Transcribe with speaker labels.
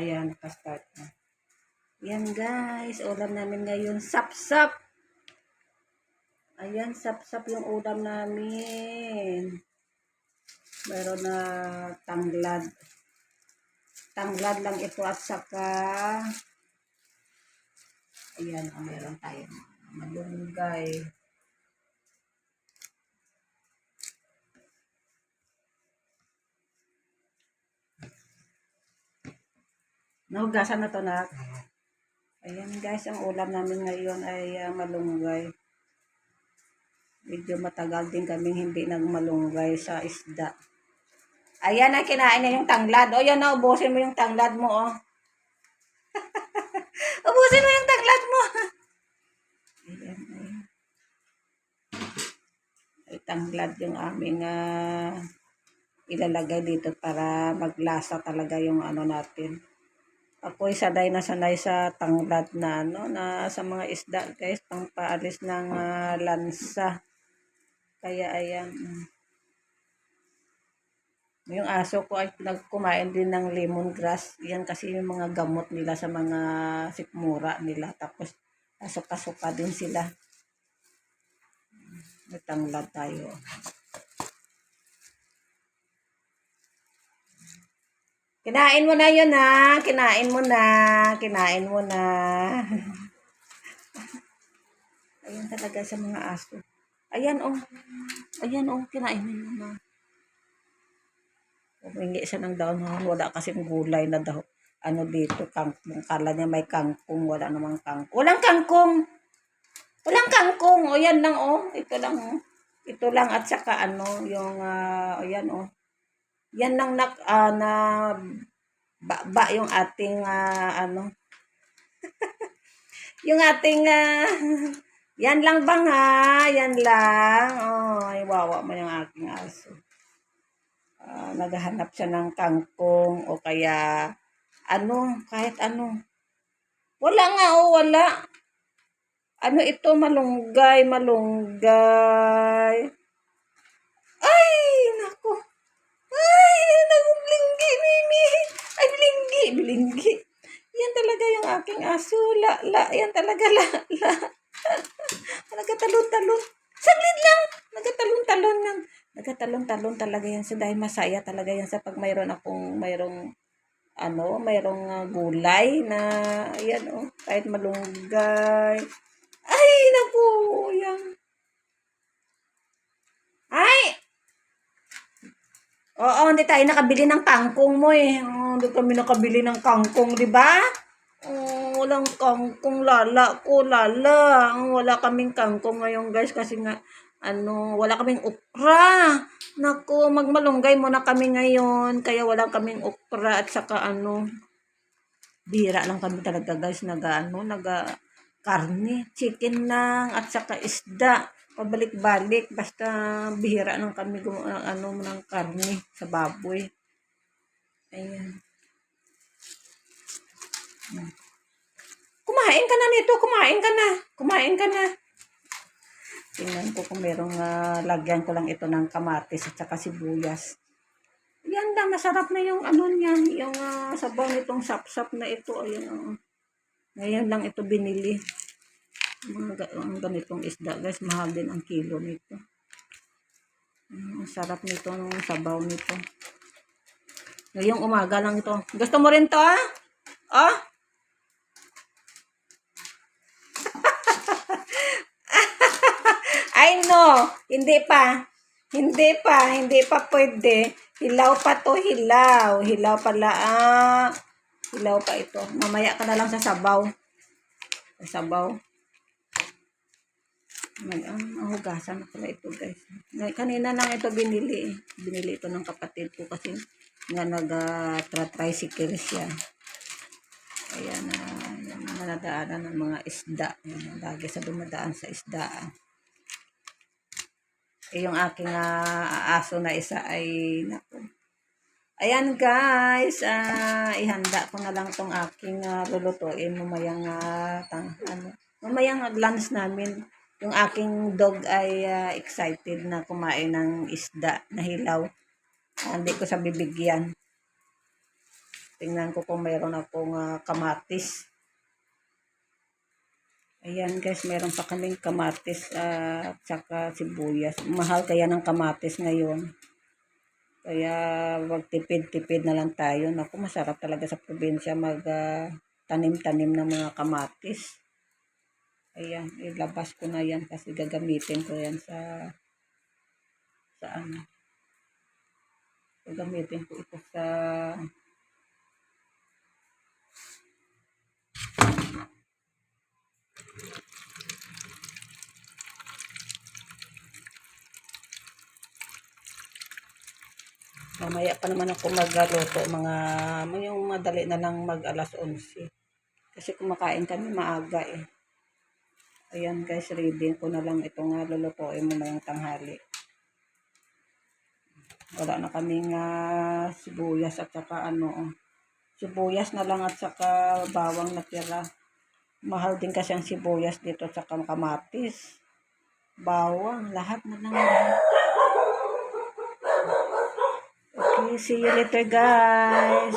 Speaker 1: Ayan, nakastart na. Yan guys, ulam namin ngayon. Sap-sap! Ayan, sap-sap yung ulam namin. Meron na tanglad. Tanglad lang ito at saka ayan, oh, meron tayong malunggay. Nahugasan na to na. Ayan guys, ang ulam namin ngayon ay ah, malunggay. Medyo matagal din kaming hindi nagmalunggay sa isda. Ayan na, kinain na yung tanglad. O yan na, ubusin mo yung tanglad mo, oh. ubusin mo yung tanglad mo. ayan, ayan. Ay, tanglad yung aming ah, ilalagay dito para maglasa talaga yung ano natin. Ako sanay na sanay sa tanglad na ano na sa mga isda guys pang paalis ng ah, lansa. Kaya ayan. Yung aso ko ay nagkumain din ng lemongrass. Yan kasi yung mga gamot nila sa mga sikmura nila. Tapos asuka-suka din sila. May tayo. Kinain mo na yun ha. Kinain mo na. Kinain mo na. Ayan talaga sa mga aso. Ayan oh. Ayan oh. Kinain mo yun na. Humingi siya ng daon ha. Wala kasing gulay na daw. Ano dito, kangkong. Kala niya may kangkong. Wala namang kangkong. Walang kangkong! Walang kangkong. O yan lang oh. Ito lang oh. Ito lang at saka ano, yung, ah, ayan oh. Yan lang na, ah, na ba, ba yung ating ah, ano? Yung ating ah, yan lang bang ha yan lang? Oh ay wawa mo yung aking aso. Ah, naghahanap siya ng kangkong o kaya ano kahit ano. Wala nga oh wala. Ano ito? Malunggay malunggay. Ay nako ay, nagblinggi, Mimi. Ay, bilinggi, bilinggi. Yan talaga yung aking aso. La, la, yan talaga, la, la. Nagatalon-talon. Saglit lang. Nagatalon-talon lang. Nagatalon-talon talaga yan sa dahil masaya talaga yan sa pag mayroon akong, mayroong, ano, mayroong ah, gulay na, ayan, oh, kahit malunggay. Ay, naku, yan. Ay, Oo, hindi tayo nakabili ng kangkong mo eh. Oo, hindi kami nakabili ng kangkong, di ba? Oo, walang kangkong lala ko, lala. Oo, wala kaming kangkong ngayon guys kasi nga, ano, wala kaming ukra. Naku, magmalunggay muna kami ngayon. Kaya wala kaming ukra at saka ano, bira lang kami talaga guys, naga, ano, naga, karne, chicken lang, at saka isda pabalik-balik basta bihira lang kami gumawa ng ano ng karne sa baboy. Ayan. Kumain ka na nito, kumain ka na. Kumain ka na. Tingnan ko kung merong ah, lagyan ko lang ito ng kamatis at saka sibuyas. Yan lang, masarap na yung ano niyan, yung ah, sabaw nitong sap-sap na ito. Ayan, oh. Ngayon lang ito binili ang ganitong isda guys mahal din ang kilo nito. Mm, ang sarap nito ng sabaw nito. Ngayong umaga lang ito. Gusto mo rin to ah? Oh? Ay no. Hindi pa. Hindi pa. Hindi pa pwede. Hilaw pa to hilaw. Hilaw pala ah. Hilaw pa ito. Mamaya ka na lang sa sabaw. Sa sabaw may ang hugasan na pala ito guys. Kanina lang ito binili. eh. Binili ito ng kapatid ko kasi nga nag-tricycle siya. Ayan na, yan ang nadaanan ng mga isda. Yan, lagi sa dumadaan sa isda. Eh, yung aking ah, aso na isa ay, naku. Ayan guys, ah, ihanda ko na lang tong aking uh, lulutuin mamayang ah, tang, ano, mamayang lunch namin. Yung aking dog ay ah, excited na kumain ng isda na hilaw. Ah, hindi ko sa bibigyan. Tingnan ko kung mayroon akong ah, kamatis. Ayan guys, meron pa kaming kamatis at saka sibuyas. Mahal kaya ng kamatis ngayon. Kaya wag tipid-tipid na lang tayo. Naku, masarap talaga sa probinsya mag ah, tanim-tanim ng mga kamatis. Ayan, ilabas ko na yan kasi gagamitin ko yan sa sa ano. Gagamitin ko ito sa Mamaya pa naman ako magluto, mga yung madali na lang mag alas 11. Kasi kumakain kami maaga eh. Ayan guys, ready ko na lang itong uh, lulutuin mo ngayong tanghali. Wala na kaming ah, sibuyas at saka ano, sibuyas na lang at saka bawang natira. Mahal din kasi ang sibuyas dito at saka kamatis. Bawang, lahat na lang. Okay, see you later guys.